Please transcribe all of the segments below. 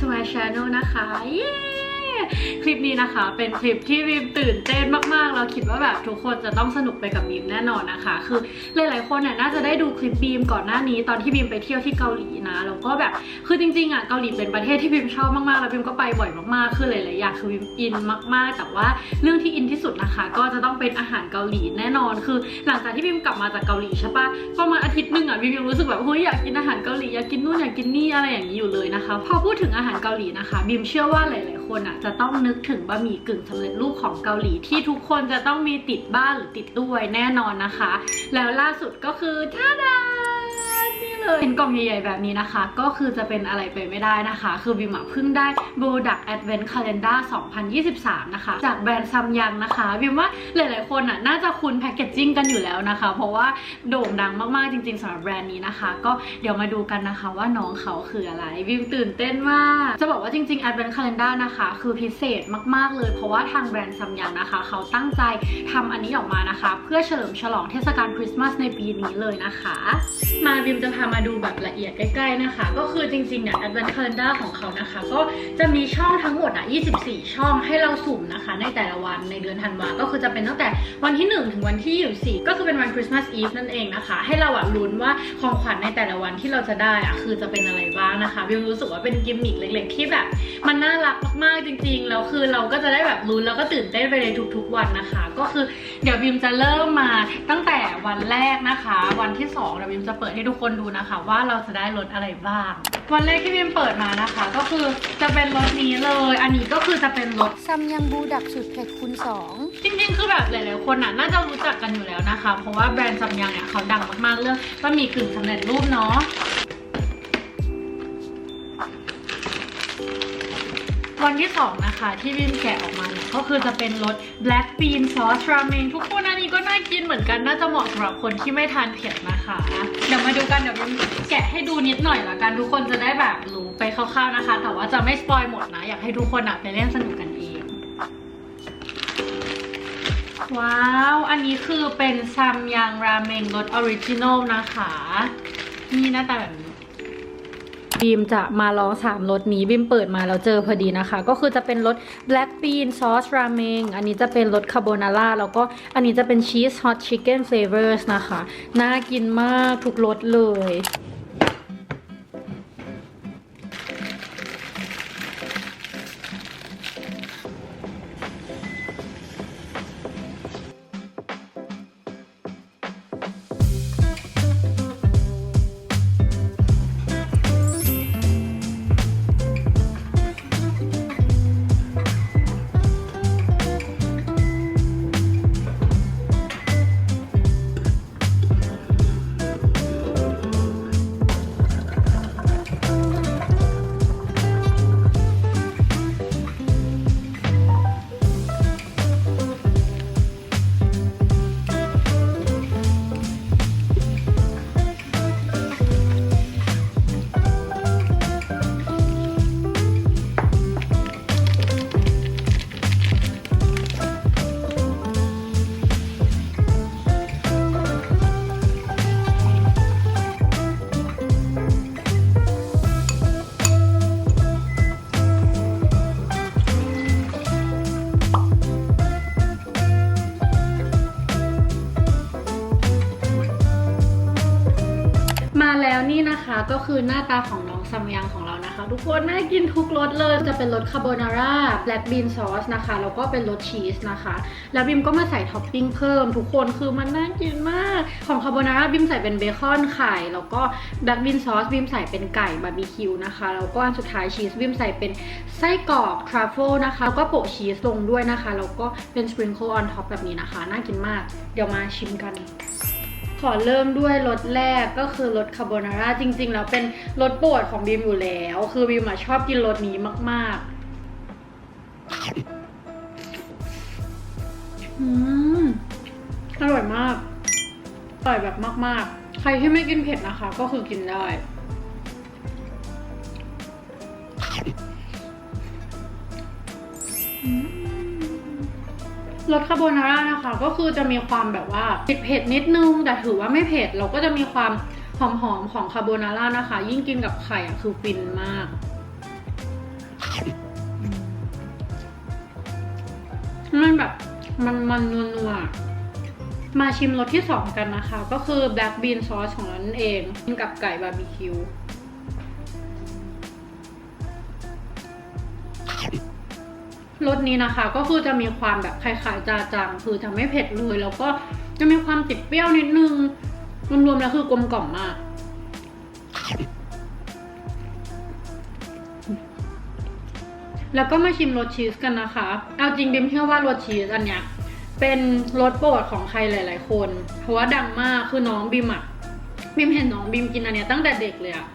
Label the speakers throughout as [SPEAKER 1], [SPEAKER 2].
[SPEAKER 1] to my channel นะคะ เย้ คลิปนี้นะคะ เป็นคลิปที่บีมตื่นเต้นมากๆ เราคิดว่าแบบทุกคนจะต้องสนุกไปกับบีมแน่นอนนะคะ คือหลายๆคนเนี่ยน่าจะได้ดูคลิปบีมก่อนหน้านี้ตอนที่บีมไปเที่ยวที่เกาหลีนะแล้วก็แบบคือจริงๆอะเกาหลีเป็นประเทศที่บีมชอบมากๆแล้วบีมก็ไปบ่อยมากๆคือหลายๆอย่างคือบีมอินมากๆ แต่ว่าเรื่องที่อินที่สุดนะคะ ก็จะต้องเป็นอาหารเกาหลีแน่นอน คือ หลังจากที่บีมกลับมาจากเกาหลีใช่ปะประมาณอาทิตย์หนึงอะบีมยังรู้สึกแบบเฮ้ยอยากกินอาหารเกาหลีอยากกินนู่นอยากกินนี่อะไรอย่างนี้อยู่เลยนะคะ พอพูดถึงอาหารเกาหลีนะคะบีมเชื่อว่าหลายๆ คนอะจะต้องนึกถึงบะหมี่กึ่งสำเร็จรูปของเกาหลี ที่ทุกคนจะต้องมีติดบ้านหรือติดตู้วยแน่นอนนะคะ แล้วล่าสุดก็คือท่าดา เลยเป็นกล่องใหญ่ๆแบบนี้นะคะ ก็คือจะเป็นอะไรไปไม่ได้นะคะ คือบิมอะเพิ่งได้ b o d u c Advent Calendar 2023 นะคะ จากแบรนด์ซัมยังนะคะบิมว่าหลายๆคนอะน่าจะคุ้นแพคเกจจิ้งกันอยู่แล้วนะคะ เพราะว่าโด่งดังมากๆจริงๆสำหรับแบรนด์นี้นะคะ ก็เดี๋ยวมาดูกันนะคะว่าน้องเขาคืออะไรบิมตื่นเต้นมากจะบอกว่าจริงๆ Advent Calendar นะคะ คือพิเศษมากๆเลย เพราะว่าทางแบรนด์ซัมยังนะคะ เขาตั้งใจทำอันนี้ออกมานะคะ เพื่อเฉลิมฉลองเทศกาลคริสต์มาสในปีนี้เลยนะคะ มาบิมจะพามาาดูแบบละเอียดใกล้ๆนะคะ ก็คือจริงๆเนี่ย Advent Calendar ของเขานะคะ ก็จะมีช่องทั้งหมดอะ 24 ช่องให้เราสุ่มนะคะ ในแต่ละวันในเดือนธันวา ก็คือจะเป็นตั้งแต่วันที่ 1 ถึงวันที่ 24 ก็คือเป็นวันคริสต์มาสอีฟนั่นเองนะคะ ให้เราอะลุ้นว่าของขวัญในแต่ละวันที่เราจะได้อะคือจะเป็นอะไรบ้างนะคะบิมรู้สึกว่าเป็นกิมมิคเล็ก ๆ ที่แบบ มันน่ารักมากๆจริงๆแล้วคือเราก็จะได้แบบลุ้นแล้วก็ตื่นเต้นไปในทุกๆวันนะคะ ก็คือเดี๋ยวบิมจะเริ่มมาตั้งแต่วันแรกนะคะ วันที่2เดี๋ยวบิมจะเปิดให้ทุกคนดูนะคะว่าเราจะได้รถอะไรบ้าง วันแรกที่บิมเปิดมานะคะ ก็คือจะเป็นรถนี้เลย อันนี้ก็คือจะเป็นรถ
[SPEAKER 2] ซัมยังบูดักสูตรเผ็ดคูณสอง
[SPEAKER 1] จริงๆ คือแบบหลายๆคนน่ะน่าจะรู้จักกันอยู่แล้วนะคะ เพราะว่าแบรนด์ซัมยังเนี่ยเขาดังมากๆเรื่องบะหมี่กึ่งสำเร็จรูปเนาะ วันที่สองนะคะที่บิมแกะออกมาเนี่ยก็คือจะเป็นรส black bean sauce ramen ทุกคนอันนี้ก็น่ากินเหมือนกันน่าจะเหมาะสำหรับคนที่ไม่ทานเผ็ดนะคะ เดี๋ยวมาดูกันเดี๋ยวบิมแกะให้ดูนิดหน่อยละกันทุกคนจะได้แบบรู้ไปคร่าวๆนะคะ แต่ว่าจะไม่สปอยหมดนะ อยากให้ทุกคนอะไปเล่นสนุกกันเอง ว้าว อันนี้คือเป็นซัมยังราเมงรสออริจินอลนะคะ นี่หน้าตาแบบนี้ บีมจะมาลองสามรสนี้บีมเปิดมาแล้วเจอพอดีนะคะ ก็คือจะเป็นรส black bean sauce ramen อันนี้จะเป็นรสคาโบนาร่าแล้วก็อันนี้จะเป็น cheese hot chicken flavors นะคะ น่ากินมากทุกรสเลย นะคะก็คือหน้าตาของน้องซัมยังของเรานะคะ ทุกคนน่ากินทุกรสเลยจะเป็นรสคาโบนาร่าแบล็กบีนซอสนะคะแล้วก็เป็นรสชีสนะคะ แล้วบิมก็มาใส่ท็อปปิ้งเพิ่ม ทุกคนคือมันน่ากินมาก ของคาโบนาร่าบิมใส่เป็นเบคอนไข่แล้วก็แบล็กบีนซอสบิมใส่เป็นไก่บาร์บีคิวนะคะแล้วก็อันสุดท้ายชีสบิมใส่เป็นไส้กรอกทรัฟเฟิลนะคะแล้วก็โปะชีสลงด้วยนะคะแล้วก็เป็นสปริงเกิลออนท็อปแบบนี้นะคะ น่ากินมาก เดี๋ยวมาชิมกัน ขอเริ่มด้วยรสแรกก็คือรสคาโบนาร่าจริง ๆ แล้วเป็นรสโปรดของบีมอยู่แล้ว คือบีมอะชอบกินรสนี้มากๆอืมอร่อยมากอร่อยแบบมาก ๆ ใครที่ไม่กินเผ็ดนะคะ ก็คือกินได้อืม รสคาโบนาร่านะคะ ก็คือจะมีความแบบว่าเผ็ดๆนิดนึง แต่ถือว่าไม่เผ็ด เราก็จะมีความหอมๆของคาโบนาร่านะคะ ยิ่งกินกับไข่อะคือฟินมาก มันแบบมันมันนัวๆมาชิมรสที่2กันนะคะ ก็คือ black bean sauce ของเรานั่นเองกินกับไก่บาร์บีคิว รสนี้นะคะ ก็คือจะมีความแบบคล้ายๆจาจัง คือจะไม่เผ็ดเลย แล้วก็จะมีความติดเปรี้ยวนิดนึงรวมๆแล้วคือกลมกล่อมมากแล้วก็มาชิมรสชีสกันนะคะ เอาจริงบิมเชื่อว่ารสชีสอันเนี้ยเป็นรสโปรดของใครหลาย ๆ คน เพราะว่าดังมากคือน้องบิมอะบิมเห็นน้องบิมกินอันเนี้ยตั้งแต่เด็กเลยอะ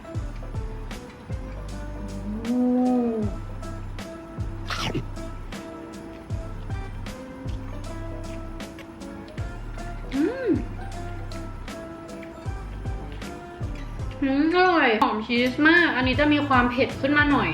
[SPEAKER 1] อืมอร่อย หอมชีสมาก อันนี้จะมีความเผ็ดขึ้นมาหน่อย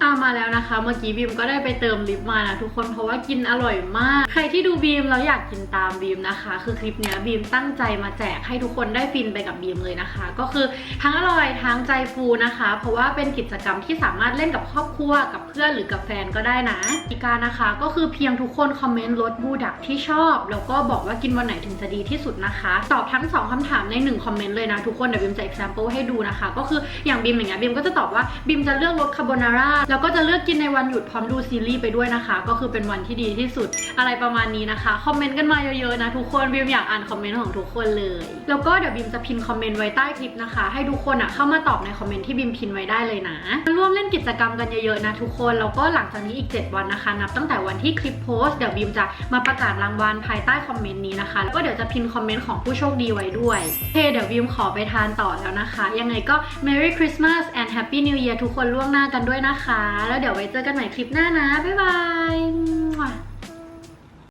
[SPEAKER 1] เอามาแล้วนะคะ เมื่อกี้บีมก็ได้ไปเติมลิปมานะทุกคนเพราะว่ากินอร่อยมาก ใครที่ดูบีมแล้วอยากกินตามบีมนะคะ คือคลิปเนี้ยบีมตั้งใจมาแจกให้ทุกคนได้ฟินไปกับบีมเลยนะคะ ก็คือทั้งอร่อยทั้งใจฟูนะคะ เพราะว่าเป็นกิจกรรมที่สามารถเล่นกับครอบครัวกับเพื่อนหรือกับแฟนก็ได้นะอีการนะคะก็คือเพียงทุกคนคอมเมนต์รสบูดักที่ชอบ แล้วก็บอกว่ากินวันไหนถึงจะดีที่สุดนะคะ ตอบทั้งสองคำถามในหนึ่งคอมเมนต์เลยนะทุกคนเดี๋ยวบีมจะ example ให้ดูนะคะ ก็คืออย่างบีมอย่างเงี้ยบีมก็จะตอบว่าบีมจะเลือกรสคาโบนาร่าแล้วก็จะเลือกกินในวันหยุดพร้อมดูซีรีส์ไปด้วยนะคะ ก็คือเป็นวันที่ดีที่สุดอะไรประมาณนี้นะคะ คอมเมนต์กันมาเยอะๆนะทุกคนบีมอยากอ่านคอมเมนต์ของทุกคนเลย แล้วก็เดี๋ยวบีมจะพิมพ์คอมเมนต์ไว้ใต้คลิปนะคะ ให้ทุกคนอะเข้ามาตอบในคอมเมนต์ที่บีมพิมพ์ไว้ได้เลยนะร่วมเล่นกิจกรรมกันเยอะๆนะทุกคนแล้วก็หลังจากนี้อีก 7 วันนะคะ นับตั้งแต่วันที่คลิปโพสต์เดี๋ยวบีมจะมาประกาศรางวัลภายใต้คอมเมนต์นี้นะคะแล้วก็เดี๋ยวจะพิมพ์คอมเมนต์ของผู้โชคดีไว้ด้วยเคเดี๋ยวบีมขอไปทานต่อแล้วนะคะ ยังไงก็ Merry Christmas and Happy New Year ทุกคนล่วงหน้ากันด้วยนะคะแล้วเดี๋ยวไว้เจอกันใหม่คลิปหน้านะ บ๊ายบาย